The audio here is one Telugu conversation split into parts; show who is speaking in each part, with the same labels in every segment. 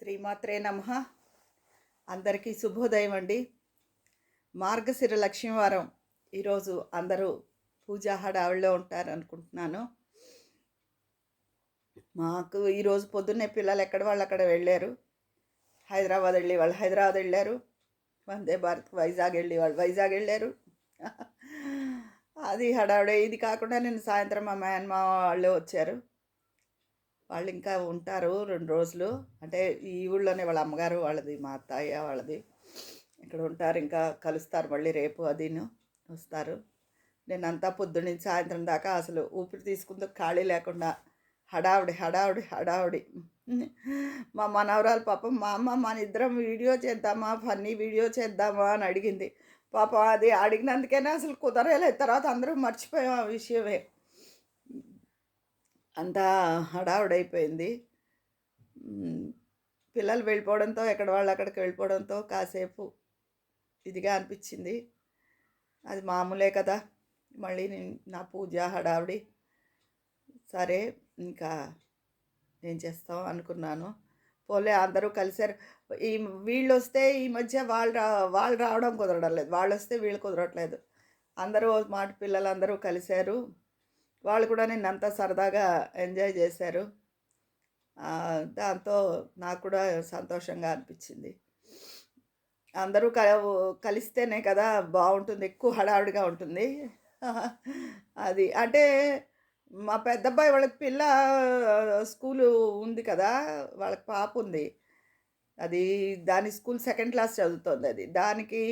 Speaker 1: శ్రీమాత్రే నమ. అందరికీ శుభోదయం అండి. మార్గశిర లక్ష్మీవారం. ఈరోజు అందరూ పూజా హడావిడిలో ఉంటారు అనుకుంటున్నాను మాకు ఈరోజు పొద్దున్నే పిల్లలు ఎక్కడ వాళ్ళు అక్కడ వెళ్ళారు. హైదరాబాద్ వెళ్ళి వాళ్ళు హైదరాబాద్ వెళ్ళారు. వందే భారత్ వైజాగ్ వెళ్ళి వాళ్ళు వైజాగ్ వెళ్ళారు. అది హడావిడే. ఇది కాకుండా నేను సాయంత్రం మా మేనమా వాళ్ళు వచ్చారు. వాళ్ళు ఇంకా ఉంటారు రెండు రోజులు. అంటే ఈ ఊళ్ళోనే వాళ్ళ అమ్మగారు వాళ్ళది మా అత్తయ్య వాళ్ళది. ఇక్కడ ఉంటారు ఇంకా కలుస్తారు మళ్ళీ రేపు అదిను వస్తారు. నేను అంతా పొద్దున్న నుంచి సాయంత్రం దాకా అసలు ఊపిరి తీసుకుంటూ ఖాళీ లేకుండా హడావుడి హడావుడి హడావుడి. మా మనవరాలు పాపం మా అమ్మ మన ఇద్దరం వీడియో చేద్దామా ఫన్నీ వీడియో చేద్దామా? అని అడిగింది. పాపం అది అడిగినందుకైనా అసలు కుదరలేదు. తర్వాత అందరూ మర్చిపోయాం ఆ విషయమే. అంతా హడావుడైపోయింది. పిల్లలు వెళ్ళిపోవడంతో ఎక్కడ వాళ్ళు అక్కడికి వెళ్ళిపోవడంతో కాసేపు ఇదిగా అనిపించింది. అది మామూలే కదా. మళ్ళీ నేను నా పూజ హడావిడి. సరే ఇంకా ఏం చేస్తాం అనుకున్నాను. పోలే అందరూ కలిసారు ఈ వీళ్ళు వస్తే ఈ మధ్య వాళ్ళు రా వాళ్ళు రావడం కుదరడం లేదు. వాళ్ళు వస్తే వీళ్ళు కుదరట్లేదు. అందరూ మాట పిల్లలు అందరూ కలిశారు. వాళ్ళు కూడా నిన్నంతా సరదాగా ఎంజాయ్ చేశారు. దాంతో నాకు కూడా సంతోషంగా అనిపించింది. అందరూ క కలిస్తేనే కదా బాగుంటుంది ఎక్కువ హడావుడిగా ఉంటుంది. అది అంటే మా పెద్దబ్బాయి వాళ్ళకి పిల్ల స్కూలు ఉంది కదా వాళ్ళకి పాప ఉంది. అది దాని స్కూల్ సెకండ్ క్లాస్ చదువుతుంది అది. దానికి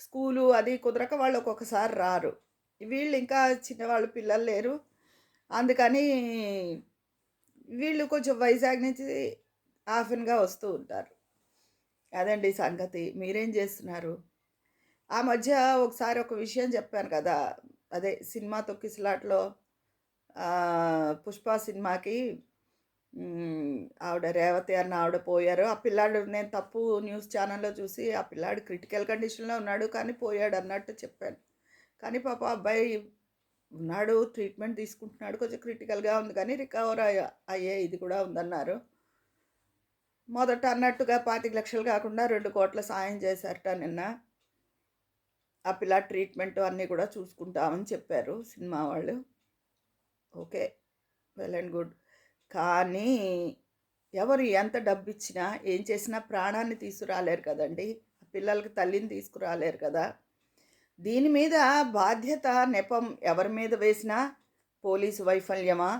Speaker 1: స్కూలు అది కుదరక వాళ్ళు ఒక్కొక్కసారి రారు. వీళ్ళు ఇంకా చిన్నవాళ్ళు పిల్లలు లేరు. అందుకని వీళ్ళు కొంచెం వైజాగ్ నుంచి ఆఫెన్గా వస్తూ ఉంటారు. అదండి సంగతి. మీరేం చేస్తున్నారు? ఆ మధ్య ఒకసారి ఒక విషయం చెప్పాను కదా. అదే సినిమా తొక్కిసలాట్లో పుష్ప సినిమాకి ఆవిడ రేవతి అన్న ఆవిడ పోయారు. ఆ పిల్లాడు నేను తప్పు న్యూస్ ఛానల్లో చూసి ఆ పిల్లాడు క్రిటికల్ కండిషన్లో ఉన్నాడు కానీ పోయాడు అన్నట్టు చెప్పాను. కానీ పాప అబ్బాయి ఉన్నాడు ట్రీట్మెంట్ తీసుకుంటున్నాడు కొంచెం క్రిటికల్గా ఉంది కానీ రికవర్ అయ్యే ఇది కూడా ఉందన్నారు. మొదట అన్నట్టుగా పాతిక లక్షలు కాకుండా రెండు కోట్ల సాయం చేశారట నిన్న. ఆ పిల్ల ట్రీట్మెంట్ అన్నీ కూడా చూసుకుంటామని చెప్పారు సినిమా వాళ్ళు. Okay well and good. కానీ ఎవరు ఎంత డబ్బు ఇచ్చినా ఏం చేసినా ప్రాణాన్ని తీసుకురాలేరు కదండి. పిల్లలకి తల్లిని తీసుకురాలేరు కదా. దీని మీద బాధ్యత నెపం ఎవరి మీద వేసినా పోలీసు వైఫల్యమా?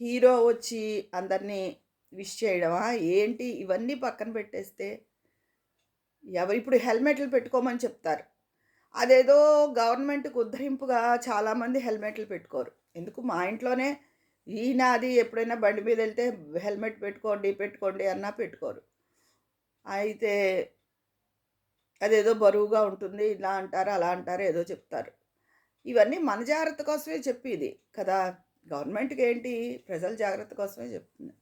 Speaker 1: హీరో వచ్చి అందరినీ విష్ చేయడమా? ఏంటి? ఇవన్నీ పక్కన పెట్టేస్తే ఎవరు ఇప్పుడు హెల్మెట్లు పెట్టుకోమని చెప్తారు. అదేదో గవర్నమెంట్కి ఉద్ధరింపుగా చాలామంది హెల్మెట్లు పెట్టుకోరు. ఎందుకు? మా ఇంట్లోనే ఈయన అది ఎప్పుడైనా బండి మీద వెళ్తే హెల్మెట్ పెట్టుకోండి పెట్టుకోండి అన్నా పెట్టుకోరు. అయితే అదేదో బరువుగా ఉంటుంది ఇలా అంటారు అలా అంటారు ఏదో చెప్తారు. ఇవన్నీ మన జాగ్రత్త కోసమే చెప్పేది కదా. గవర్నమెంట్కి ఏంటి? ప్రజల జాగ్రత్త కోసమే చెప్తుంది.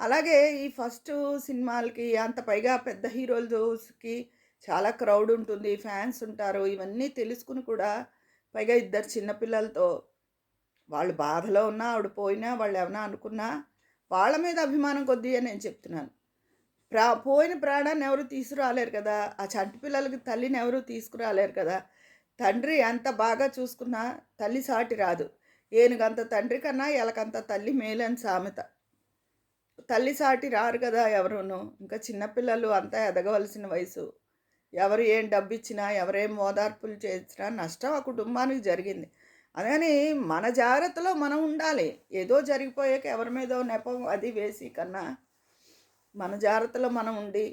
Speaker 1: అలాగే ఈ ఫస్ట్ సినిమాలకి అంత పైగా పెద్ద హీరోలకి చాలా క్రౌడ్ ఉంటుంది ఫ్యాన్స్ ఉంటారు ఇవన్నీ తెలుసుకుని కూడా పైగా ఇద్దరు చిన్నపిల్లలతో వాళ్ళు బాధలో ఉన్నా ఆవిడ పోయినా వాళ్ళు ఏమైనా అనుకున్నా వాళ్ళ మీద అభిమానం కొద్దిగా అని నేను చెప్తున్నాను. ప్రా పోయిన ప్రాణాన్ని ఎవరు తీసుకురాలేరు కదా? ఆ చంటి పిల్లలకి తల్లిని ఎవరు తీసుకురాలేరు కదా? తండ్రి ఎంత బాగా చూసుకున్నా తల్లి సాటి రాదు. ఏనుగంత తండ్రి కన్నా ఎలకంత తల్లి మేలని సామెత. తల్లి సాటి రారు కదా ఎవరును. ఇంకా చిన్నపిల్లలు అంతా ఎదగవలసిన వయసు. ఎవరు ఏం డబ్బు ఇచ్చినా ఎవరేం ఓదార్పులు చేసినా నష్టం ఆ కుటుంబానికి జరిగింది. అందుకని మన జాగ్రత్తలో మనం ఉండాలి. ఏదో జరిగిపోయాక ఎవరి మీదో నెపం అది వేసి కన్నా మన జాగ్రత్తలో మనం ఉండి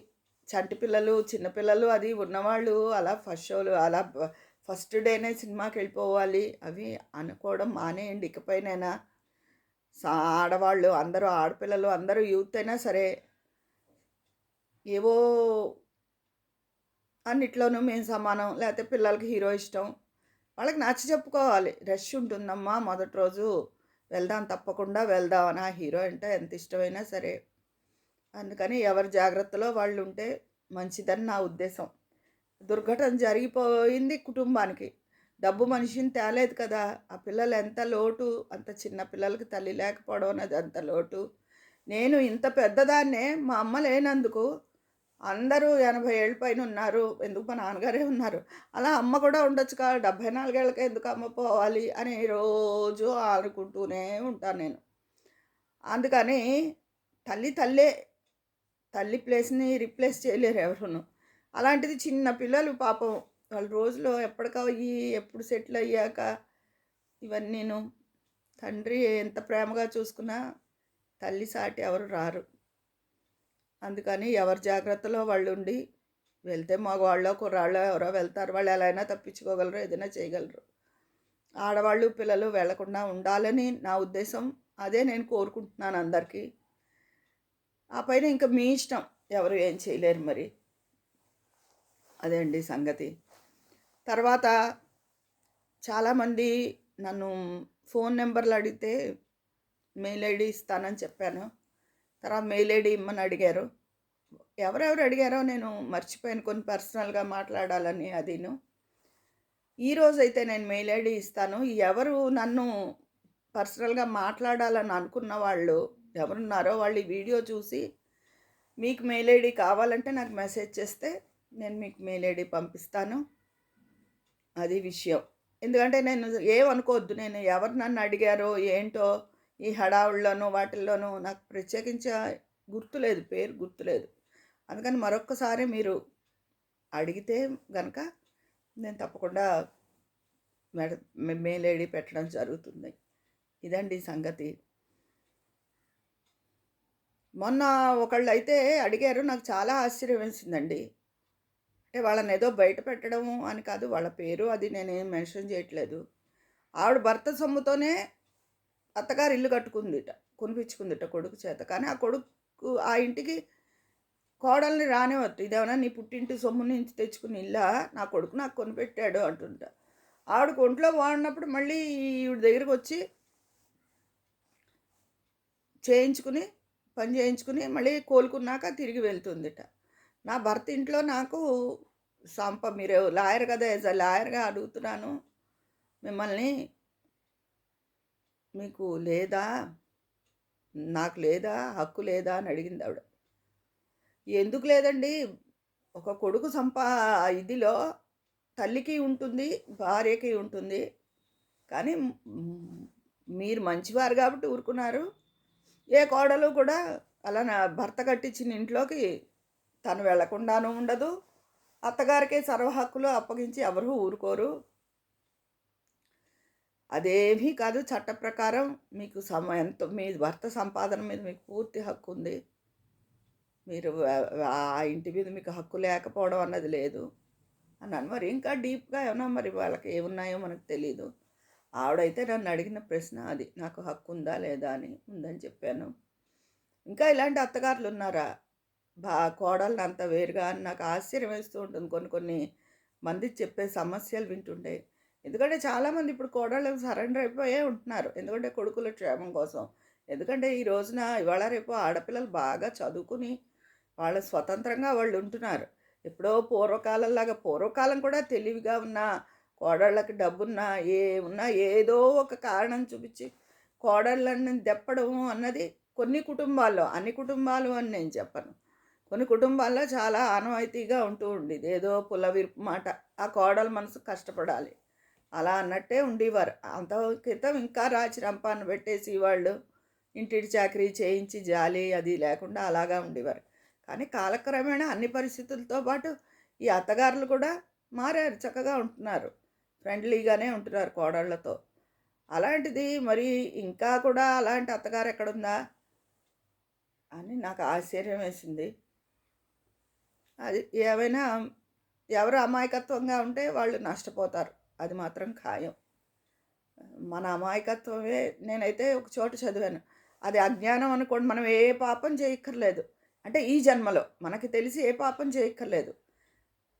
Speaker 1: చంటి పిల్లలు చిన్నపిల్లలు అది ఉన్నవాళ్ళు అలా ఫస్ట్ షోలు అలా ఫస్ట్ డేనే సినిమాకి వెళ్ళిపోవాలి అవి అనుకోవడం మానేయండి. ఇకపైనైనా సా ఆడవాళ్ళు అందరూ ఆడపిల్లలు అందరూ యూత్ అయినా సరే ఏవో అన్నిట్లోనూ మేము సమానం. లేకపోతే పిల్లలకి హీరో ఇష్టం. వాళ్ళకి నచ్చ చెప్పుకోవాలి. రష్ ఉంటుందమ్మా. మొదటి రోజు వెళ్దాం తప్పకుండా వెళ్దాం. అని ఆ హీరో అంటే ఎంత ఇష్టమైనా సరే. అందుకని ఎవరి జాగ్రత్తలో వాళ్ళు ఉంటే మంచిదని నా ఉద్దేశం. దుర్ఘటన జరిగిపోయింది కుటుంబానికి. డబ్బు మనిషిని తేలేదు కదా. ఆ పిల్లలు ఎంత లోటు? అంత చిన్న పిల్లలకి తల్లి లేకపోవడం అనేది అంత లోటు. నేను ఇంత పెద్దదాన్నే మా అమ్మ లేనందుకు అందరూ ఎనభై ఏళ్ళ పైన ఉన్నారు. ఎందుకు మా నాన్నగారే ఉన్నారు? అలా అమ్మ కూడా ఉండొచ్చు కదా. డెబ్భై నాలుగేళ్ళకి ఎందుకు అమ్మ పోవాలి అని రోజు అనుకుంటూనే ఉంటాను నేను. అందుకని తల్లి తల్లే తల్లి ప్లేస్ని రిప్లేస్ చేయలేరు ఎవరును. అలాంటిది చిన్న పిల్లలు పాపం వాళ్ళ రోజులో ఎప్పటికయ్యి ఎప్పుడు సెటిల్ అయ్యాక ఇవన్నీను తండ్రి ఎంత ప్రేమగా చూసుకున్నా తల్లి సాటి ఎవరు రారు. అందుకని ఎవరి జాగ్రత్తలో వాళ్ళు ఉండి వెళ్తే మగవాళ్ళో కుర్రాళ్ళో ఎవరో వెళ్తారు. వాళ్ళు ఎలా అయినా తప్పించుకోగలరు ఏదైనా చేయగలరు. ఆడవాళ్ళు పిల్లలు వెళ్ళకుండా ఉండాలని నా ఉద్దేశం. అదే నేను కోరుకుంటున్నాను అందరికీ. ఆ పైన ఇంకా మీ ఇష్టం. ఎవరు ఏం చేయలేరు మరి. అదే అండి సంగతి. తర్వాత చాలామంది నన్ను ఫోన్ నెంబర్లు అడిగితే మెయిల్ ఐడి ఇస్తానని చెప్పాను. తర్వాత మెయిల్ ఐడి ఇమ్మని అడిగారు. ఎవరెవరు అడిగారో నేను మర్చిపోయాను. కొన్ని పర్సనల్గా మాట్లాడాలని అదిను. ఈరోజు అయితే నేను మెయిల్ ఐడి ఇస్తాను. ఎవరు నన్ను పర్సనల్గా మాట్లాడాలని అనుకున్న వాళ్ళు ఎవరున్నారో వాళ్ళు ఈ వీడియో చూసి మీకు మెయిల్ ఐడి కావాలంటే నాకు మెసేజ్ చేస్తే నేను మీకు మెయిల్ ఐడి పంపిస్తాను. అది విషయం. ఎందుకంటే నేను ఏమనుకోవద్దు నేను ఎవరు నన్ను అడిగారో ఏంటో ఈ హడావుల్లోనూ వాటిల్లోనూ నాకు ప్రత్యేకించి గుర్తులేదు పేరు గుర్తులేదు అందుకని మరొక్కసారి మీరు అడిగితే కనుక నేను తప్పకుండా మెయిల్ ఐడి పెట్టడం జరుగుతుంది. ఇదండి సంగతి. మొన్న ఒకళ్ళు అయితే అడిగారు నాకు చాలా ఆశ్చర్యం వేసిందండి. అంటే వాళ్ళని ఏదో బయట పెట్టడం అని కాదు వాళ్ళ పేరు అది నేనేం మెన్షన్ చేయట్లేదు. ఆవిడ భర్త సొమ్ముతోనే అత్తగారు ఇల్లు కట్టుకుందిట కొనిపించుకుందిట కొడుకు చేత. కానీ ఆ కొడుకు ఆ ఇంటికి కోడల్ని రానివ్వద్దు. ఇదేమన్నా నీ పుట్టింటి సొమ్ము నుంచి తెచ్చుకుని ఇల్లా? నా కొడుకు నాకు కొనిపెట్టాడు అంటుంట. ఆవిడకు ఒంట్లో వాడినప్పుడు మళ్ళీ ఈవిడ దగ్గరికి వచ్చి చేయించుకుని పని చేయించుకుని మళ్ళీ కోలుకున్నాక తిరిగి వెళ్తుందిట. నా భర్త ఇంట్లో నాకు సంప మీరు లాయర్ కదా యాజ్ అ లాయర్గా అడుగుతున్నాను. మిమ్మల్ని మీకు లేదా? నాకు లేదా? హక్కు లేదా? అని అడిగింది ఆవిడ. ఎందుకు లేదండి? ఒక కొడుకు సంపా ఇదిలో తల్లికి ఉంటుంది భార్యకి ఉంటుంది. కానీ మీరు మంచివారు కాబట్టి ఊరుకున్నారు. ఏ కోడలు కూడా అలా నా భర్త కట్టించిన ఇంట్లోకి తను వెళ్ళకుండాను ఉండదు. అత్తగారికే సర్వహక్కులు అప్పగించి ఎవరు ఊరుకోరు. అదేమీ కాదు చట్ట ప్రకారం మీకు సమ ఎంత మీ భర్త సంపాదన మీద మీకు పూర్తి హక్కు ఉంది. మీరు ఆ ఇంటి మీద మీకు హక్కు లేకపోవడం అన్నది లేదు. అన్నాను మరి ఇంకా డీప్గా ఏమన్నా మరి వాళ్ళకి ఏమున్నాయో మనకు తెలియదు ఆవిడైతే నన్ను అడిగిన ప్రశ్న అది నాకు హక్కు ఉందా లేదా అని ఉందని చెప్పాను. ఇంకా ఇలాంటి అత్తగారులు ఉన్నారా బా కోడళ్ళని అంత వేరుగా అని నాకు ఆశ్చర్యం వేస్తూ ఉంటుంది కొన్ని కొన్ని మంది చెప్పే సమస్యలు వింటుండే ఎందుకంటే చాలామంది ఇప్పుడు కోడళ్ళకి సరెండర్ అయిపోయే ఉంటున్నారు. ఎందుకంటే కొడుకుల క్షేమం కోసం. ఎందుకంటే ఈ రోజున ఇవాళ రేపు ఆడపిల్లలు బాగా చదువుకుని వాళ్ళు స్వతంత్రంగా వాళ్ళు ఉంటున్నారు. ఎప్పుడో పూర్వకాలంలాగా పూర్వకాలం కూడా తెలివిగా ఉన్న కోడళ్ళకి డబ్బున్నా ఏ ఉన్నా ఏదో ఒక కారణం చూపించి కోడళ్ళని దెప్పడం అన్నది కొన్ని కుటుంబాల్లో అన్ని కుటుంబాలు అని నేను చెప్పను. కొన్ని కుటుంబాల్లో చాలా ఆనవాయితీగా ఉంటూ ఉండేది. ఏదో పుల్ల మాట ఆ కోడల మనసు కష్టపడాలి. అలా అన్నట్టే ఉండేవారు. అంత క్రితం ఇంకా రాచి రంపాన్ని పెట్టేసి వాళ్ళు ఇంటిటి చాకరీ చేయించి జాలి అది లేకుండా అలాగా ఉండేవారు. కానీ కాలక్రమేణా అన్ని పరిస్థితులతో పాటు ఈ అత్తగారులు కూడా మారారు చక్కగా ఉంటున్నారు. ఫ్రెండ్లీగానే ఉంటున్నారు కోడళ్ళతో. అలాంటిది మరి ఇంకా కూడా అలాంటి అత్తగారు ఎక్కడుందా? అని నాకు ఆశ్చర్యం వేసింది. అది ఏమైనా ఎవరు అమాయకత్వంగా ఉంటే వాళ్ళు నష్టపోతారు. అది మాత్రం ఖాయం. మన అమాయకత్వమే నేనైతే ఒక చోట చదివాను. అది అజ్ఞానం అనుకోండి మనం ఏ పాపం చేయక్కర్లేదు. అంటే ఈ జన్మలో మనకి తెలిసి ఏ పాపం చేయక్కర్లేదు.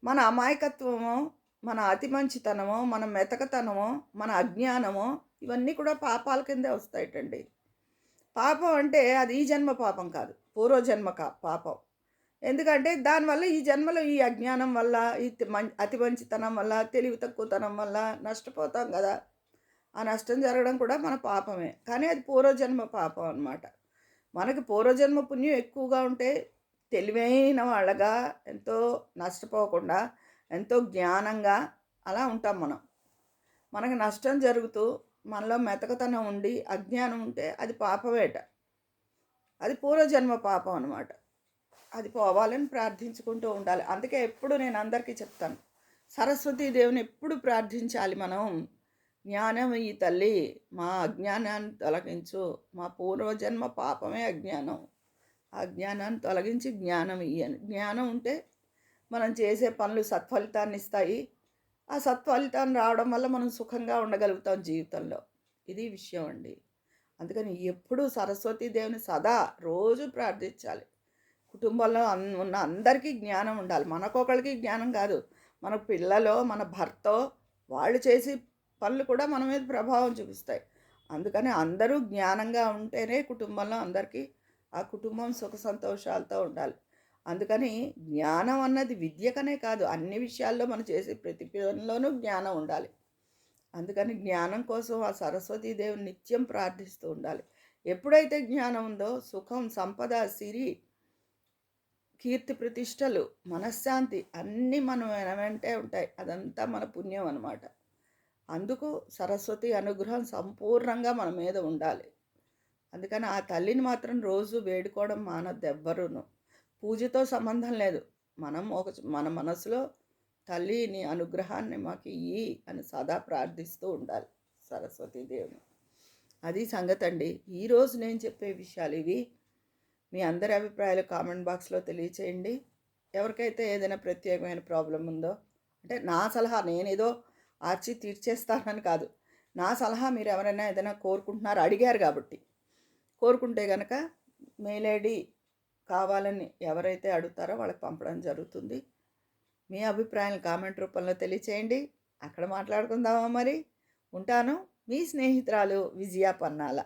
Speaker 1: మన అమాయకత్వము మన అతి మంచితనమో మన మెతకతనమో మన అజ్ఞానమో ఇవన్నీ కూడా పాపాల కిందే వస్తాయటండి. పాపం అంటే అది ఈ జన్మ పాపం కాదు. పూర్వజన్మ కా పాపం. ఎందుకంటే దానివల్ల ఈ జన్మలో ఈ అజ్ఞానం వల్ల ఈ అతి మంచితనం వల్ల తెలివి తక్కువతనం వల్ల నష్టపోతాం కదా. ఆ నష్టం జరగడం కూడా మన పాపమే. కానీ అది పూర్వజన్మ పాపం అనమాట మనకి పూర్వజన్మ పుణ్యం ఎక్కువగా ఉంటే తెలివైన వాళ్ళగా ఎంతో నష్టపోకుండా ఎంతో జ్ఞానంగా అలా ఉంటాం మనం. మనకి నష్టం జరుగుతూ మనలో మెతకతనం ఉండి అజ్ఞానం ఉంటే అది పాపమేట. అది పూర్వజన్మ పాపం అనమాట అది పోవాలని ప్రార్థించుకుంటూ ఉండాలి. అందుకే ఎప్పుడు నేను అందరికీ చెప్తాను. సరస్వతీ దేవుని ఎప్పుడు ప్రార్థించాలి మనం? జ్ఞానం ఈ తల్లి మా అజ్ఞానాన్ని తొలగించు. మా పూర్వజన్మ పాపమే అజ్ఞానం. ఆ జ్ఞానాన్ని తొలగించి జ్ఞానం ఇయ్యను. జ్ఞానం ఉంటే మనం చేసే పనులు సత్ఫలితాన్ని ఇస్తాయి. ఆ సత్ఫలితాన్ని రావడం వల్ల మనం సుఖంగా ఉండగలుగుతాం జీవితంలో. ఇది విషయం అండి. అందుకని ఎప్పుడూ సరస్వతీ దేవుని సదా రోజు ప్రార్థించాలి. కుటుంబంలో అన్ ఉన్న అందరికీ జ్ఞానం ఉండాలి. మనకొకరికి జ్ఞానం కాదు. మన పిల్లలో మన భర్త వాళ్ళు చేసి పనులు కూడా మన మీద ప్రభావం చూపిస్తాయి. అందుకని అందరూ జ్ఞానంగా ఉంటేనే కుటుంబంలో అందరికీ ఆ కుటుంబం సుఖ సంతోషాలతో ఉండాలి. అందుకని జ్ఞానం అన్నది విద్యకనే కాదు. అన్ని విషయాల్లో మనం చేసే ప్రతి పనిలోనూ జ్ఞానం ఉండాలి. అందుకని జ్ఞానం కోసం ఆ సరస్వతీదేవిని నిత్యం ప్రార్థిస్తూ ఉండాలి. ఎప్పుడైతే జ్ఞానం ఉందో సుఖం సంపద సిరి కీర్తి ప్రతిష్టలు మనశ్శాంతి అన్నీ మనం వెనవెంటే ఉంటాయి. అదంతా మన పుణ్యం అనమాట అందుకు సరస్వతి అనుగ్రహం సంపూర్ణంగా మన మీద ఉండాలి. అందుకని ఆ తల్లిని మాత్రం రోజు వేడుకోవడం మానద్దు ఎవ్వరూను. పూజతో సంబంధం లేదు. మనం ఒక మన మనసులో తల్లి నీ అనుగ్రహాన్ని మాకు ఇయ్యి అని సదా ప్రార్థిస్తూ ఉండాలి సరస్వతీదేవిని అది సంగతి అండి ఈరోజు నేను చెప్పే విషయాలు ఇవి. మీ అందరి అభిప్రాయాలు కామెంట్ బాక్స్లో తెలియచేయండి. ఎవరికైతే ఏదైనా ప్రత్యేకమైన ప్రాబ్లం ఉందో అంటే నా సలహా నేనేదో ఆర్చి తీర్చేస్తానని కాదు. నా సలహా మీరు ఎవరైనా ఏదైనా కోరుకుంటున్నారు అడిగారు కాబట్టి. కోరుకుంటే కనుక మెయిల్ ఐడి కావాలని ఎవరైతే అడుగుతారో వాళ్ళకి పంపడం జరుగుతుంది. మీ అభిప్రాయాలు కామెంట్ రూపంలో తెలియచేయండి. అక్కడ మాట్లాడుకుందామా మరి? ఉంటాను. మీ స్నేహితురాలు విజయ పన్నాల.